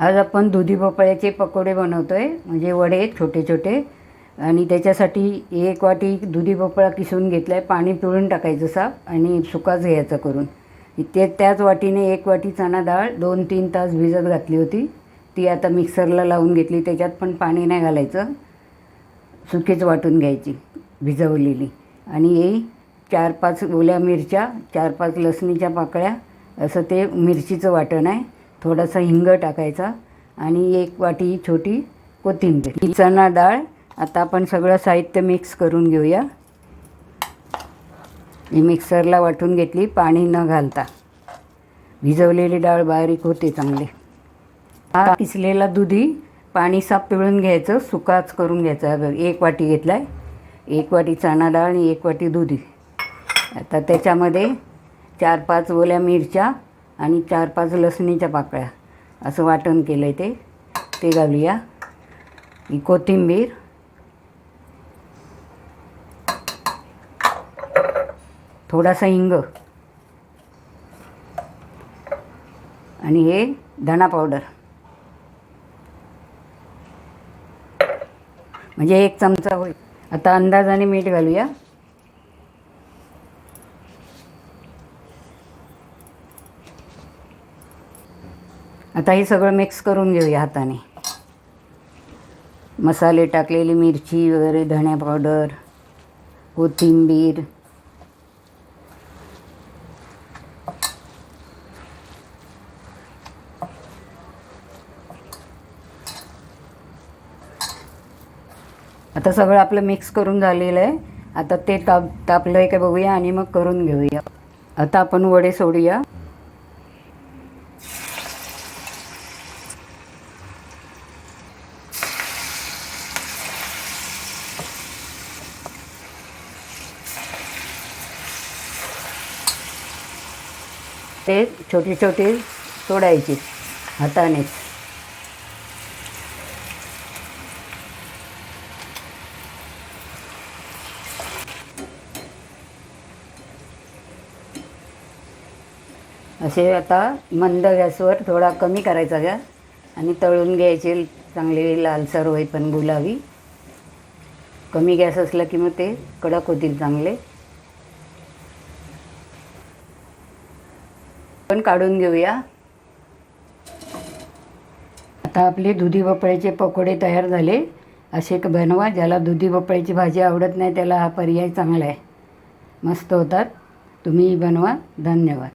आज आपण दुधी भोपळ्याचे पकोडे बनवतो आहे म्हणजे वडे छोटे छोटे. आणि त्याच्यासाठी एक वाटी दुधी भोपळा किसून घेतला आहे पाणी पिळून टाकायचं साफ आणि सुकाच घ्यायचा करून. ते त्याच वाटीने एक वाटी चणा डाळ दोन तीन तास भिजत घातली होती. ती आता मिक्सरला लावून घेतली. त्याच्यात पण पाणी नाही घालायचं. सुकीच वाटून घ्यायची भिजवलेली. आणि हे चार पाच ओल्या मिरच्या चार पाच लसणीच्या पाकळ्या असं ते मिरचीचं वाटण आहे. थोडासा हिंग टाकायचा आणि एक वाटी छोटी कोथिंबीर ही चणा डाळ. आता आपण सगळं साहित्य मिक्स करून घेऊया. ही मिक्सरला वाटून घेतली पाणी न घालता. भिजवलेली डाळ बारीक होते चांगले. हा किसलेला दुधी पाणी साफ पिळून घ्यायचं सुकाच करून घ्यायचा. एक वाटी घेतला आहे एक वाटी चणा डाळ आणि एक वाटी दुधी. आता त्याच्यामध्ये चार पाच ओल्या मिरच्या आणि चार पाच लसणीच्या पाकळ्या. असं वाटण केलं आहे ते. ते घालूया. ही कोथिंबीर. थोडासा हिंग. आणि हे धणा पावडर. म्हणजे एक चमचा होईल. आता अंदाजाने मीठ घालूया. आता हे सगळं मिक्स करून घेऊया हाताने. मसाले टाकलेली मिरची वगैरे धण्या पावडर कोथिंबीर. आता सगळं आपलं मिक्स करून झालेलं आहे. आता ते ताप तापलं आहे का बघूया आणि मग करून घेऊया. आता आपण वडे सोडूया. ते छोटे छोटे तोडायची हातानेच. असे आता मंद गॅसवर थोडा कमी करायचा गॅस आणि तळून घ्यायचे चांगले लालसर पण गुलाबी कमी गॅस असला की मग ते कडक होतील चांगले. पण काढून घेऊया. आता आपले दुधी भोपळ्याचे पकोडे तयार झाले. असे एक बनवा ज्याला दुधी भोपळ्याची भाजी आवडत नाही त्याला हा पर्याय चांगला आहे. मस्त होतात. तुम्ही बनवा. धन्यवाद.